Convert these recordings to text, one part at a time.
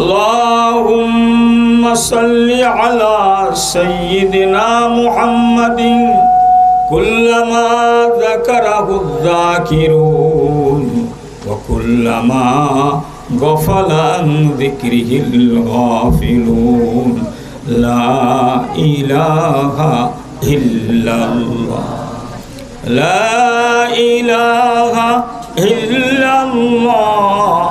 اللهم صل على سيدنا محمد كلما ذكره الذاكرون وكلما غفل عن ذكره الغافلون لا إله إلا الله لا إله إلا الله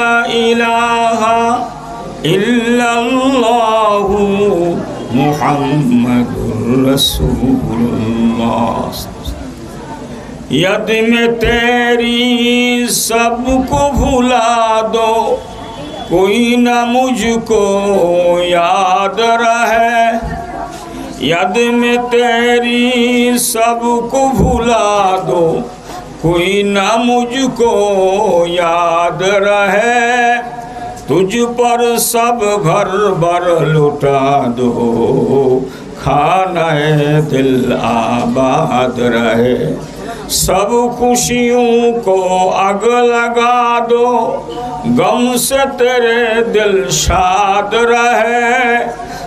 यदि रसूलुल्लाह। यद में तेरी सबको भुला दो, कोई न मुझको याद रहे। यदि में तेरी सबको भुला दो, कोई न मुझको याद रहे। तुझ पर सब घर बर लुटा दो। खाना है दिल आबाद रहे। सब खुशियों को आग लगा दो। गम से तेरे दिल शाद रहे।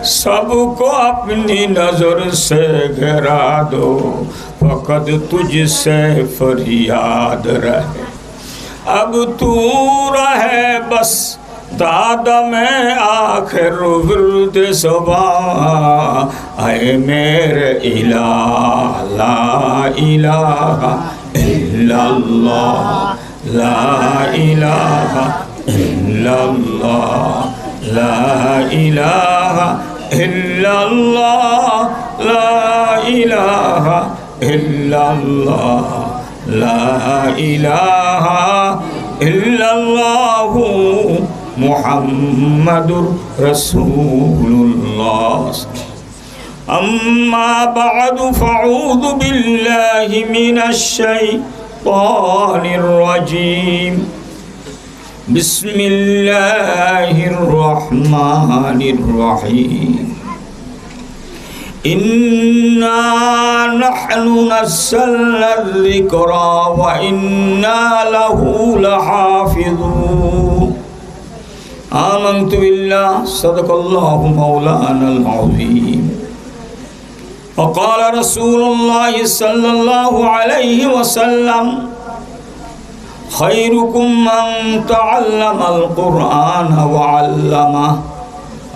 सबको अपनी नज़र से गिरा दो। फकत तुझसे फरियाद रहे। अब तू रहे बस দাদমে আখের বিরুদ্ধ সবা আয় মেরে ইলা ইলা ইল্লাল্লাহ লা ইলাহা ইল্লাল্লাহ লা ইলাহা ইল্লাল্লাহ লা ইলাহা ইল্লাল্লাহ লা ইলাহা محمد رسول الله أما بعد فأعوذ بالله من الشيطان الرجيم. بسم الله الرحمن الرحيم. إنا نحن نزلنا الذكرى وإنا له لحافظون. آمنت بالله صدق الله مولانا العظيم وقال رسول الله صلى الله عليه وسلم خيركم من تعلم القرآن وعلمه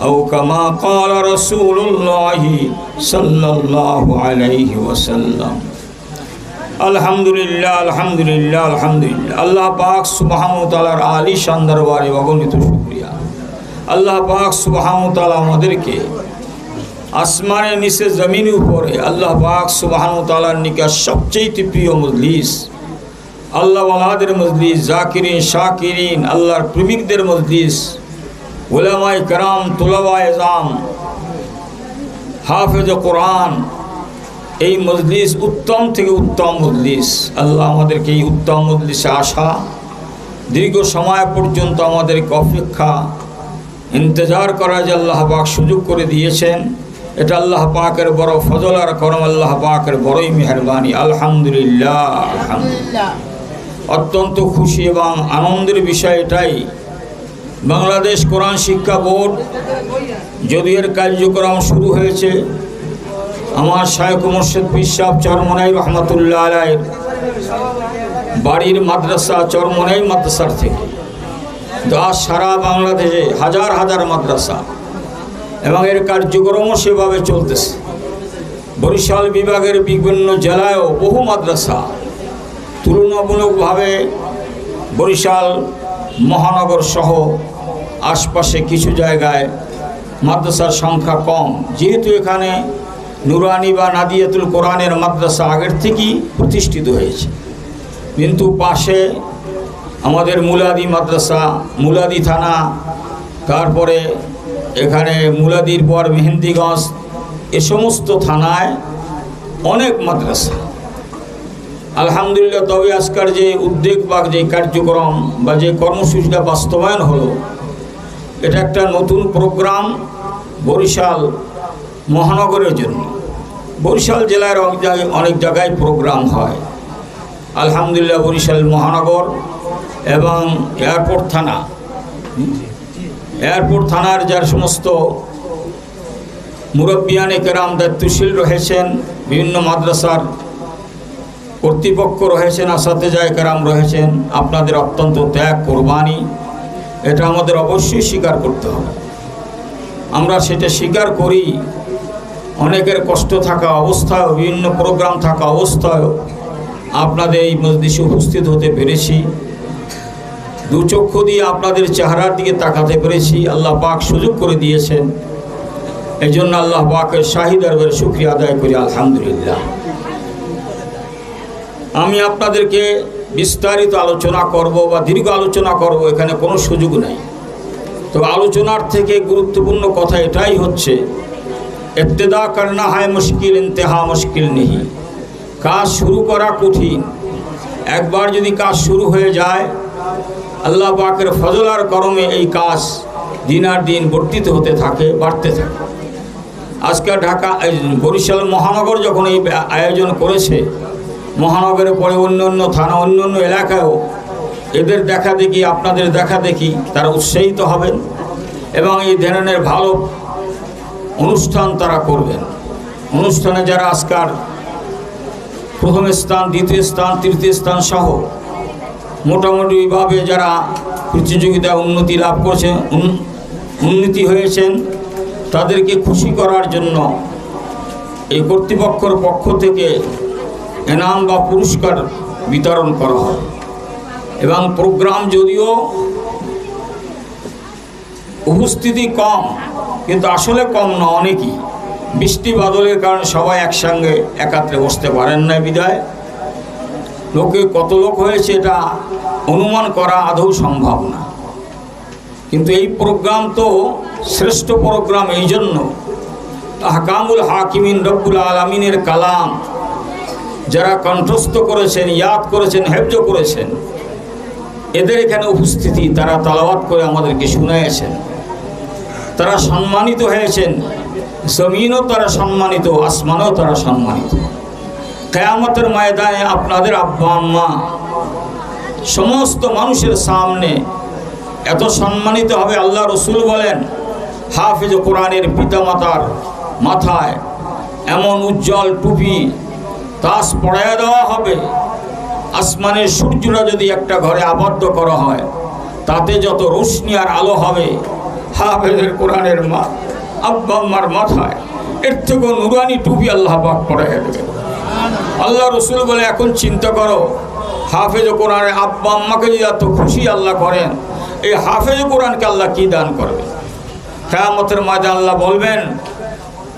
أو كما قال رسول الله صلى الله عليه وسلم আলহামদুলিল্লাহ আলহামদুলিল্লাহ আলহামদুলিল্লাহ। আল্লাহ পাক সুবাহামতালার আলী শানদরবারে অগণিত শুক্রিয়া। আল্লাহ পাক সুবাহামতালা আমাদেরকে আসমানের নিচে জমিনের উপরে আল্লাহ পাক সুবাহানুতালার নিকাশ সবচেয়ে প্রিয় মজলিস, আল্লাহ আলাদের মজলিস, জাকিরিন, শাকিরিন, আল্লাহর প্রেমিকদের মজলিস ওলামাই কারাম তুলাবা এজাম হাফেজ কোরআন এই মজলিস উত্তম থেকে উত্তম মজলিস। আল্লাহ আমাদেরকে এই উত্তম মজলিসে আসা দীর্ঘ সময় পর্যন্ত আমাদেরকে অপেক্ষা ইন্তজার করা যে আল্লাহ পাক সুযোগ করে দিয়েছেন। এটা আল্লাহ পাকের বড় ফজল আর করম আল্লাহ পাকের বড়ই মেহরবানি। আলহামদুলিল্লাহ। আলহামদুলিল্লাহ। অত্যন্ত খুশি এবং আনন্দের বিষয় এটাই। বাংলাদেশ কোরআন শিক্ষা বোর্ড যদিও এর কার্যক্রম শুরু হয়েছে আমার শায়ক মুর্শিদ পিসাব চরমনাই রহমতুল্লাহ আলাইয়ের বাড়ির মাদ্রাসা চরমনাই মাদ্রাসার থেকে। যা সারা বাংলাদেশে হাজার হাজার মাদ্রাসা এবং এর কার্যক্রমও সেভাবে চলতেছে। বরিশাল বিভাগের বিভিন্ন জেলায়ও বহু মাদ্রাসা তুলনামূলকভাবে বরিশাল মহানগর সহ আশপাশে কিছু জায়গায় মাদ্রাসার সংখ্যা কম। যেহেতু এখানে নুরানি বা নাদিয়াতুল কোরআনের মাদ্রাসা আগের থেকেই প্রতিষ্ঠিত হয়েছে। কিন্তু পাশে আমাদের মুলাদি মাদ্রাসা, মুলাদি থানা, তারপরে এখানে মুলাদির পর মেহেন্দিগঞ্জ, এ সমস্ত থানায় অনেক মাদ্রাসা। আলহামদুলিল্লাহ, তবে আজকার যে উদ্যোগ বা যে কার্যক্রম বা যে কর্মসূচিটা বাস্তবায়ন হলো, এটা একটা নতুন প্রোগ্রাম বরিশাল মহানগরের জন্য। বরিশাল জেলার অনেক জায়গায় অনেক জায়গায় প্রোগ্রাম হয়। আলহামদুলিল্লাহ, বরিশাল মহানগর এবং এয়ারপোর্ট থানা। এয়ারপোর্ট থানার যার সমস্ত মুরব্বিয়ানে কেরাম দায়িত্বশীল রয়েছেন, বিভিন্ন মাদ্রাসার কর্তৃপক্ষ রয়েছেন, আসাতে যায় কেরাম রয়েছেন, আপনাদের অত্যন্ত ত্যাগ, কোরবানি, এটা আমাদের অবশ্যই স্বীকার করতে হবে। আমরা সেটা স্বীকার করি অনেকের কষ্ট থাকা অবস্থায়, বিভিন্ন প্রোগ্রাম থাকা অবস্থায় আপনাদের এই মসজিদে উপস্থিত হতে পেরেছি। দু চক্ষু দিয়ে আপনাদের চেহারার দিকে তাকাতে পেরেছি। আল্লাহ পাক সুযোগ করে দিয়েছেন। এই জন্য আল্লাহ পাকের শাহি দরবারে শুক্রিয়া আদায় করি, আলহামদুলিল্লাহ। আমি আপনাদেরকে বিস্তারিত আলোচনা করব বা দীর্ঘ আলোচনা করব, এখানে কোনো সুযোগ নেই। তো আলোচনার থেকে গুরুত্বপূর্ণ কথা এটাই হচ্ছে ইবতেদা করনা হয় মুশকিল ইন্তেহা মুশকিল নেই কাজ শুরু করা কঠিন একবার যদি কাজ শুরু হয়ে যায় আল্লাহ পাকের ফজলার করমে এই কাজ দিন আর দিন বর্তিত হতে থাকে বাড়তে থাকে আজকে ঢাকা বরিশাল মহানগর যখন এই আয়োজন করেছে মহানগরে পরে অন্য অন্য থানা অন্য অন্য এলাকায়ও এদের দেখা দেখি আপনাদের দেখা দেখি তারা উৎসাহিত হবেন এবং এই ধরনের ভালো অনুষ্ঠান তারা করবেন। অনুষ্ঠানে যারা আজকার প্রথম স্থান, দ্বিতীয় স্থান, তৃতীয় স্থান সহ মোটামুটিভাবে যারা প্রতিযোগিতায় উন্নতি লাভ করছে উন্নতি হয়েছেন, তাদেরকে খুশি করার জন্য এই কর্তৃপক্ষের পক্ষ থেকে এনাম বা পুরস্কার বিতরণ করা হয়। এবং প্রোগ্রাম যদিও উপস্থিতি কম কিন্তু আসলে কম না, অনেকই। বৃষ্টি বাদলের কারণে সবাই একসঙ্গে একাত্রে বসতে পারেন না বিদায়। লোকে কত লোক হয়েছে এটা অনুমান করা আদৌ সম্ভব না। কিন্তু এই প্রোগ্রাম তো শ্রেষ্ঠ প্রোগ্রাম এই জন্য হাকামুল হাকিমিন রব্বুল আলমিনের কালাম, যারা কণ্ঠস্থ করেছেন, ইয়াদ করেছেন, হেফজ করেছেন, এদের এখানে উপস্থিতি, তারা তালাবাত করে আমাদেরকে শুনিয়েছেন তারা সম্মানিত হয়েছেন। জমিনও তারা সম্মানিত, আসমানও তারা সম্মানিত। কেয়ামতের ময়দানে আপনাদের আব্বা, আম্মা, সমস্ত মানুষের সামনে এত সম্মানিত হবে আল্লাহ রসুল বলেন, হাফিজ কোরআনের পিতামাতার মাথায় এমন উজ্জ্বল টুপি, তাস পড়াইয়া দেওয়া হবে। আসমানের সূর্যরা যদি একটা ঘরে আবদ্ধ করা হয়, তাতে যত রোশনি আর আলো হবে হাফেজের কোরআনের মা, আব্বা আম্মার মাথায় এর থেকেও নুরানি টুপি আল্লাহ পাক পড়াইয়া দেবে। আল্লাহ রসুল বলে, এখন চিন্তা করো, হাফেজ কোরআনের আব্বা আম্মাকে যদি এত খুশি আল্লাহ করেন, এই হাফেজ কোরআনকে আল্লাহ কি দান করবে? কেয়ামতের মাঝে আল্লাহ বলবেন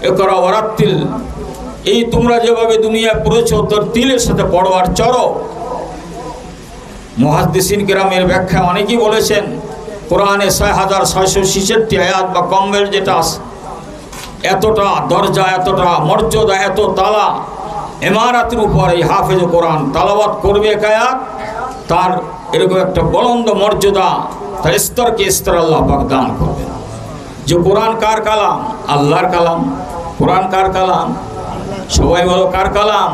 এ করা ওরাত্তিল এই তোমরা যেভাবে দুনিয়া পড়েছ, তোর তিলের সাথে পড়ো আর চড়ো। মহাদ্দিসিন গ্রামের ব্যাখ্যা অনেকেই বলেছেন কোরআনে ছয় হাজার ছয়শো ছেষট্টি আয়াত বা কমবের যেটা এতটা দরজা, এতটা মর্যাদা, এত তালা এমারাতের উপর এই হাফেজ কোরআন তালাবাত করবে এক আয়াত, তার এরকম একটা বলন্দ মর্যাদা, তার স্তরকে স্তর আল্লাহ পাক দান করবে যে কোরআন কার কালাম? আল্লাহর কালাম। কোরআন কার কালাম? সবাই বলো কার কালাম?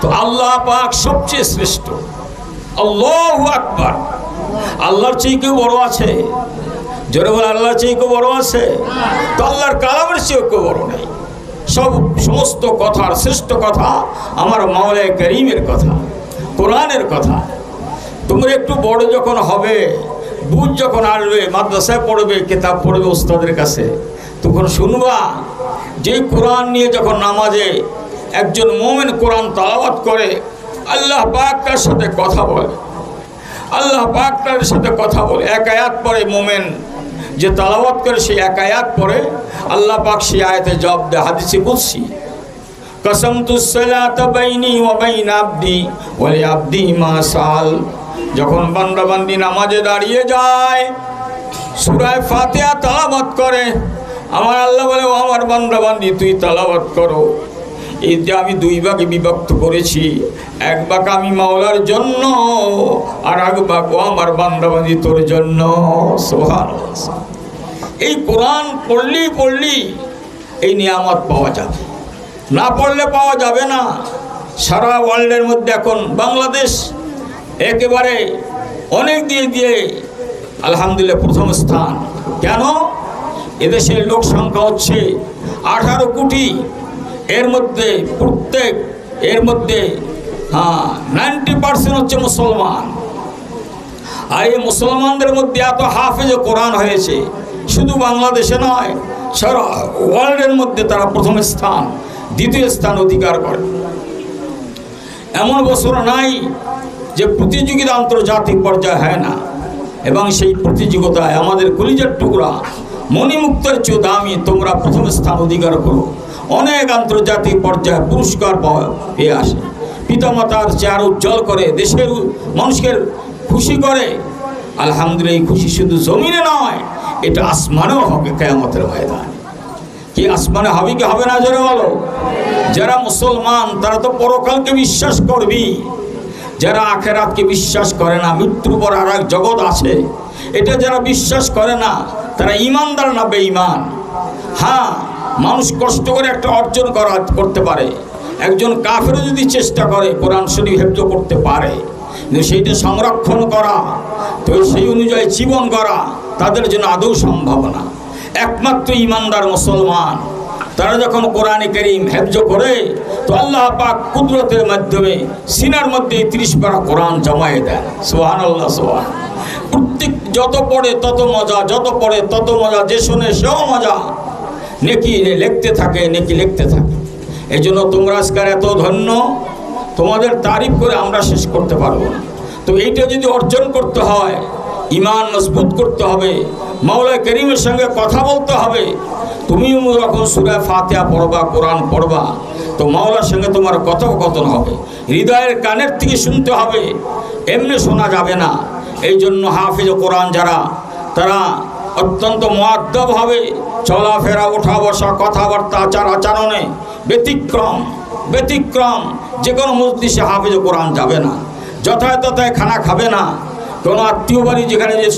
তো আল্লাহ পাক সবচেয়ে শ্রেষ্ঠ। আল্লাহ আকবার। আল্লাহর চেয়ে কেউ বড় আছে? জোরে বলে, আল্লাহর চেয়ে কেউ বড় আছে? তো আল্লাহর কালামের চেয়েও কেউ বড় নেই। সব সমস্ত কথার শ্রেষ্ঠ কথা আমার মাওলায় করিমের কথা, কোরআনের কথা। তোমরা একটু বড় যখন হবে, বুঝ যখন আসবে, মাদ্রাসায় পড়বে, কিতাব পড়বে ওস্তাদের কাছে, তখন শুনবা যে কোরআন নিয়ে যখন নামাজে একজন মোমেন কোরআন তালাবাত করে, আল্লাহ পাক সাথে কথা বলে। আল্লাহ পাক তার সাথে কথা বলে, এক আয়াত পরে মোমেন যে তালাবাত করে সে এক আয়াত পরে আল্লাহ পাক সে আয়াতে জব দেয়, হাদিসে সাল। যখন বান্দা বান্দি নামাজে দাঁড়িয়ে যায়, সুরায় ফাতিহা তেলাওয়াত করে, আমার আল্লাহ বলে, ও আমার বান্দা বান্দি, তুই তালাবাদ করো। যে আমি দুই ভাগে বিভক্ত করেছি। এক ভাগ আমি মাওলার জন্য, আর এক ও আমার বান্দা বান্দি তোর জন্য। সোহান এই কোরআন পড়লি পড়লি এই নিয়ামত পাওয়া যাবে। না পড়লে পাওয়া যাবে না। সারা ওয়ার্ল্ডের মধ্যে এখন বাংলাদেশ একেবারে অনেক দিয়ে দিয়ে আলহামদুলিল্লাহ প্রথম স্থান। কেন? এদেশের লোক সংখ্যা হচ্ছে আঠারো কোটি। এর মধ্যে প্রত্যেক, এর মধ্যে হ্যাঁ নাইনটি পার্সেন্ট হচ্ছে মুসলমান। আর এই মুসলমানদের মধ্যে এত হাফেজ কোরআন হয়েছে, শুধু বাংলাদেশে নয়, সারা ওয়ার্ল্ডের মধ্যে তারা প্রথম স্থান, দ্বিতীয় স্থান অধিকার করে। এমন বছর নাই যে প্রতিযোগিতা আন্তর্জাতিক পর্যায়ে হয় না, এবং সেই প্রতিযোগিতায় আমাদের কলিজার টুকরা, মণিমুক্তের চেয়ে দামি তোমরা প্রথম স্থান অধিকার করো। অনেক আন্তর্জাতিক পর্যায়ে পুরস্কার পেয়ে আসে। পিতামাতার চেয়ার উজ্জ্বল করে, দেশের মানুষকে খুশি করে। আলহামদুলিল্লাহ এই খুশি শুধু জমিনে নয়, এটা আসমানেও হবে কেয়ামতের ময়দানে। কি আসমানে হবে কি হবে না জোরে বলো? যারা মুসলমান, তারা তো পরকালকে বিশ্বাস করবি যারা আখেরাতকে বিশ্বাস করে না, মৃত্যুর পর আর এক জগৎ আছে। এটা যারা বিশ্বাস করে না, তারা ইমানদার না বেঈমান। হ্যাঁ মানুষ কষ্ট করে একটা অর্জন করা, করতে পারে। একজন কাফেরও যদি চেষ্টা করে, কোরআন শরীফ হেফজ করতে পারে সেইটা সংরক্ষণ করা, তো সেই অনুযায়ী জীবন করা তাদের জন্য আদৌ সম্ভব না। একমাত্র ইমানদার মুসলমান, তারা যখন কোরআনে করিম হেফজ করে, তো আল্লাহ পাক কুদরতের মাধ্যমে সিনার মধ্যে ত্রিশ পারা কোরআন জমায়ে দেন। সোহান আল্লাহ সোহান প্রত্যেক যত পড়ে তত মজা, যত পড়ে তত মজা, যে শোনে সেও মজা। নেকি লিখতে থাকে, নেকি লিখতে থাকে। এই জন্য তোমরা আজকাল এত ধন্য, তোমাদের তারিফ করে আমরা শেষ করতে পারব না। তো এইটা যদি অর্জন করতে হয়, ইমান মজবুত করতে হবে মাওলা করিমের সঙ্গে কথা বলতে হবে, তুমিও যখন সুরায় ফাতেহা পড়বা, কোরআন পড়বা, তো মাওলার সঙ্গে তোমার কথোপকথন হবে। হৃদয়ের কানের থেকে শুনতে হবে, এমনি শোনা যাবে না। এই জন্য হাফিজ কোরআন যারা, তারা অত্যন্ত মহাদ্দবভাবে চলাফেরা ওঠা বসা কথাবার্তা আচার আচরণে ব্যতিক্রম ব্যতিক্রম। যে কোনো মসজিদে হাফিজ কোরআন যাবে না যথায় তথায় খানা খাবে না। কোনো আত্মীয় বাড়ি যেখানে যে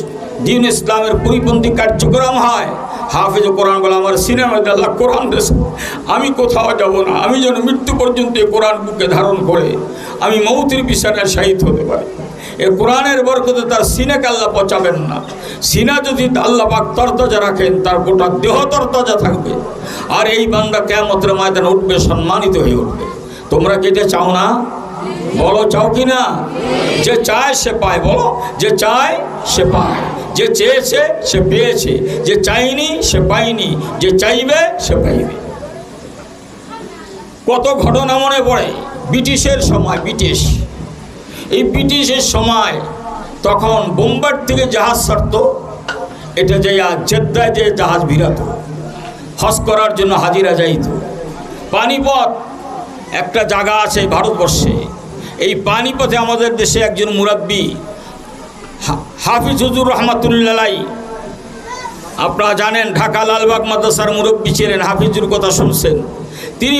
দিন ইসলামের পরিপন্থী কার্যক্রম হয়, হাফেজ কোরআন বলে আমার সিনেমা আল্লাহ কোরআন দেশ আমি কোথাও যাব না, আমি যেন মৃত্যু পর্যন্ত কোরআন বুকে ধারণ করে, আমি মৌতির বিছানায় শাহিদ হতে পারি। এই কোরআনের বরকতে তার সিনেকে আল্লাহ পচাবেন না। সিনা যদি আল্লাহ পাক তরতাজা রাখেন, তার গোটা দেহ তরতাজা থাকবে। আর এই বান্দা কেমতের ময়দানে উঠবে, সম্মানিত হয়ে উঠবে। তোমরা কেটে চাও না? বলো, চাও কি না? যে চায় সে পায়, বলো। যে চায় সে পায়। যে চেয়েছে সে পেয়েছে। যে চাইনি সে পায়নি। যে চাইবে সে পাইবে। কত ঘটনা মনে পড়ে। ব্রিটিশের সময়, ব্রিটিশ। এই ব্রিটিশের সময় তখন বোম্বার থেকে জাহাজ ছাড়ত। এটা যে জেদ্দায় যে জাহাজ ভিড়াত হজ করার জন্য হাজিরা যাইত। পানিপথ, একটা জায়গা আছে ভারতবর্ষে। এই পানিপথে আমাদের দেশে একজন মুরাব্বী হাফিজ হুজুর রহমাতুল্লাহ আপনারা জানেন ঢাকা লালবাগ মাদ্রাসার মুরব্বী ছিলেন, হাফিজুর কথা শুনছেন। তিনি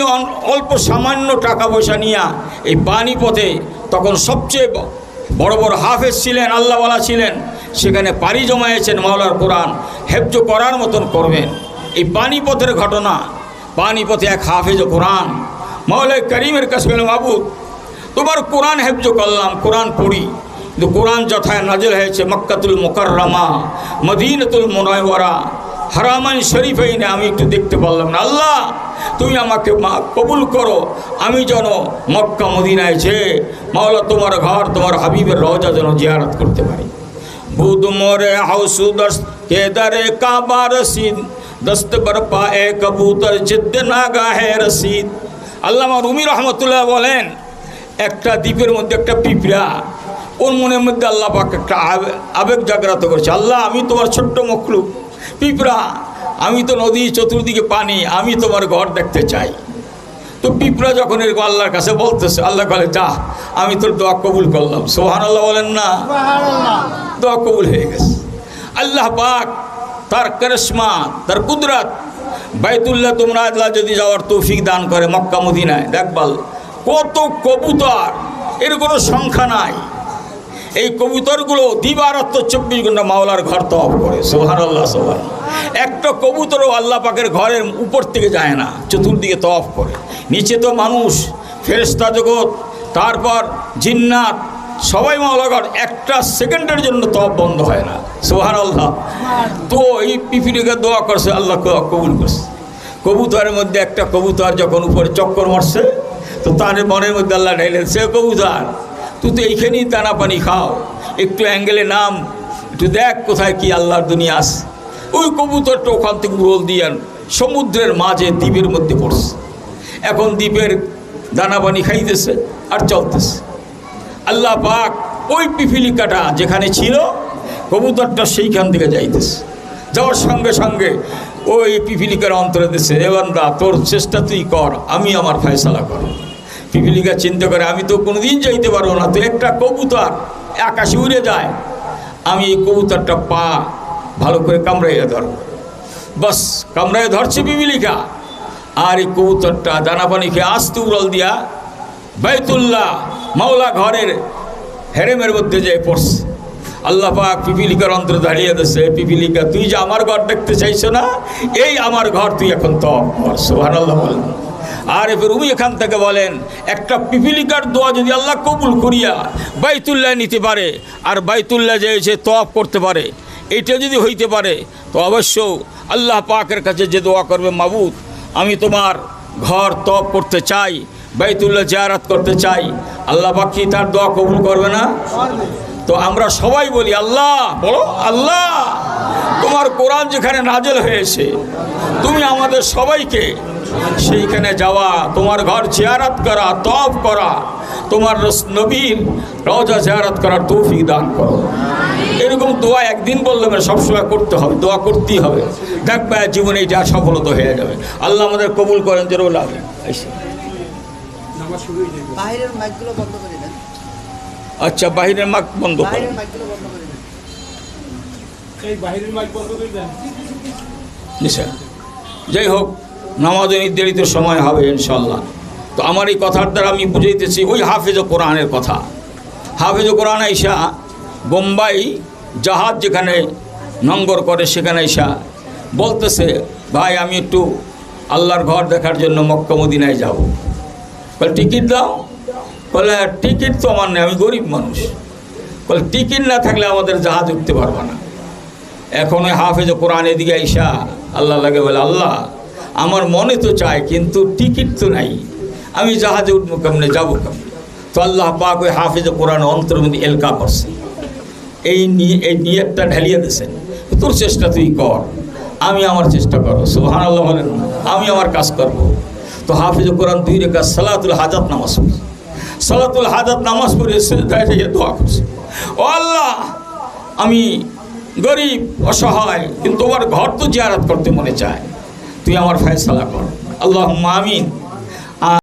অল্প সামান্য টাকা পয়সা নিয়ে এই পানিপথে তখন সবচেয়ে বড় বড় হাফেজ ছিলেন, আল্লাহওয়ালা ছিলেন, সেখানে পাড়ি জমায়েছেন মাওলার কোরআন, হেফজ করার মতন করবেন। এই পানিপথের ঘটনা, পানিপথে এক হাফেজ কোরআন। মাওলাই করিমের কাছে গেল বাবু, তোমার কোরআন হেফজ করলাম, কোরআন পড়ি। কিন্তু কোরআন যথায় নাজিল হয়েছে মক্কাতুল মোকাররমা, মদিনাতুল মনোয়রা হারামান শরীফ এই আমি একটু দেখতে পারলাম না। আল্লাহ, তুমি আমাকে মা কবুল করো। আমি যেন মক্কা, মদিনায় যে মাওলা তোমার ঘর, তোমার হাবিবের রওজা যেন জিয়ারত করতে পারি। বুদ মোরে হাউসু দস্ত, কেদারে কাবা দস্ত বর পায়ে কবুতর, জিদ্দ নাগা হে রসিদ আল্লামা রুমি রহমতুল্লাহ বলেন, একটা দ্বীপের মধ্যে একটা পিঁপড়া, ওর মনের মধ্যে আল্লাহ পাক একটা আবে- আবেগ জাগ্রত করেছে। আল্লাহ, আমি তোমার ছোট্ট মখলুক। পিঁপড়া আমি তো নদী চতুর্দিকে পানি আমি তোমার ঘর দেখতে চাই। তো পিঁপড়া যখন এরকম আল্লাহর কাছে বলতেছে আল্লাহ বলে যা আমি তোর দোয়া কবুল করলাম। সোহান আল্লাহ বলেন না। দোয়া কবুল হয়ে গেছে। আল্লাহ পাক তার করিশ্মা তার কুদরত বাইতুল্লাহ তোমরা আল্লাহ যদি যাওয়ার তৌফিক দান করে মক্কা মদিনায়। দেখবাল কত কবুতর এর কোনো সংখ্যা নাই। এই কবুতরগুলো দিবারাত্ম চব্বিশ ঘণ্টা মাওলার ঘর তফ করে সোহান আল্লাহ সোহান একটা কবুতরও আল্লাহ পাকের ঘরের উপর থেকে যায় না, চতুর্দিকে তফ করে। নিচে তো মানুষ ফেরেস্তা জগৎ, তারপর জিন্নাত, সবাই মাওলা ঘর, একটা সেকেন্ডের জন্য তফ বন্ধ হয় না সোহান আল্লাহ তো এই পৃথিবীকে দোয়া করছে, আল্লাহ কবুল করছে। কবুতরের মধ্যে একটা কবুতর যখন উপরে চক্কর মারছে, তো তার মনের মধ্যে আল্লাহ ঢাইলেন সে কবুতর তুই তো এইখানেই দানা পানি খাও। একটু অ্যাঙ্গেলে নাম, একটু দেখ কোথায় কি আল্লাহর দুনিয়া আছে। ওই কবুতরটা ওখান থেকে রোল দিয়ে সমুদ্রের মাঝে দ্বীপের মধ্যে পড়ছে। এখন দ্বীপের দানা পানি খাইতেছে আর চলতেছে। আল্লাহ পাক ওই পিপিলিকাটা যেখানে ছিল, কবুতরটা সেইখান থেকে যাইতেছে। যাওয়ার সঙ্গে সঙ্গে ওই পিপিলিকার অন্তরে দিচ্ছে এবারটা তোর চেষ্টা তুই কর, আমি আমার ফয়সালা কর পিপিলিকা চিন্তা করে, আমি তো কোনোদিন যাইতে পারব না, তো একটা কবুতর আকাশে উড়ে যায়। আমি এই কবুতরটা পা ভালো করে কামড়াইয়া ধরব। বাস, কামড়াইয়া ধরছে পিপিলিকা আর এই কবুতরটা দানা পানি খেয়ে আস্তে উড়াল দিয়া বাইতুল্লাহ মাওলা ঘরের হেরেমের মধ্যে যেয়ে পড়ছে। আল্লাহ পাক পিপিলিকার অন্তর দাঁড়িয়ে দিচ্ছে পিপিলিকা তুই যে আমার ঘর দেখতে চাইছো না, এই আমার ঘর তুই এখন তো সোহান আল্লাহ বলেন। আর এবার উনি এখান থেকে বলেন, একটা পিপিলিকার দোয়া যদি আল্লাহ কবুল করিয়া বাইতুল্লাহ নিতে পারে, আর বাইতুল্লাহ যে সে তফ করতে পারে এইটা যদি হইতে পারে, তো অবশ্য আল্লাহ পাকের কাছে যে দোয়া করবে, মাবুদ, আমি তোমার ঘর তপ করতে চাই, বাইতুল্লাহ জিয়ারাত করতে চাই। আল্লাহ কি তার দোয়া কবুল করবে না? তো আমরা সবাই বলি, আল্লাহ, বলো, আল্লাহ, তোমার কোরআন যেখানে নাজেল হয়েছে, তুমি আমাদের সবাইকে সেইখানে যাওয়া তোমার ঘর জিয়ারাত করা তপ করা তোমার নবীর রওজা জিয়ারাত করার তৌফিক দান করো। এরকম দোয়া একদিন বললে মানে সবসময় করতে হবে দোয়া করতেই হবে। দেখবে জীবনে যা সফলতা হয়ে যাবে। আল্লাহ আমাদের কবুল করেন যে রোল আগে আচ্ছা বাহিরের মাক বন্ধ করেন বাইরের মাইকগুলো বন্ধ করে যাই হোক নামাজের নির্ধারিত সময় হবে ইনশাল্লাহ তো আমার এই কথার দ্বারা আমি বুঝাইতেছি ওই হাফেজ কোরআনের কথা। হাফেজ কোরআন আইসা বোম্বাই জাহাজ যেখানে নঙ্গর করে সেখানে আইসা বলতেছে, ভাই, আমি একটু আল্লাহর ঘর দেখার জন্য মক্কা মদিনায় যাব। বলে, টিকিট দাও? বলে, টিকিট তো আমার নেই, আমি গরিব মানুষ। বলে, টিকিট না থাকলে আমাদের জাহাজ উঠতে পারব না। এখন ওই হাফেজ কোরআন এদিকে আইসা আল্লাহ লাগে বলে, আল্লাহ আমার মনে তো চায়, কিন্তু টিকিট তো নাই। আমি জাহাজে উঠবো কেমনে, যাব কেমনে? তো আল্লাহ পাক ওই হাফেজ কোরআন অন্তর অন্তর্মধ্যে এলকা করছে। এই নিয়ে, এই নিয়তটা ঢালিয়ে দিয়েছেন তোর চেষ্টা তুই কর, আমি আমার চেষ্টা করো সুহান আল্লাহ বলেন, আমি আমার কাজ করব। তো হাফিজ কোরআন দুই রেখা সালাতুল হাজাত নামাজ পড়ছে সালাতুল হাজাত নামাজ পড়ে থেকে দোয়া করছে। ও আল্লাহ, আমি গরিব, অসহায়, কিন্তু তোমার ঘর তো জিয়ারাত করতে মনে চায়। তুই আমার ফয়সালা কর। আল্লাহ আমিন।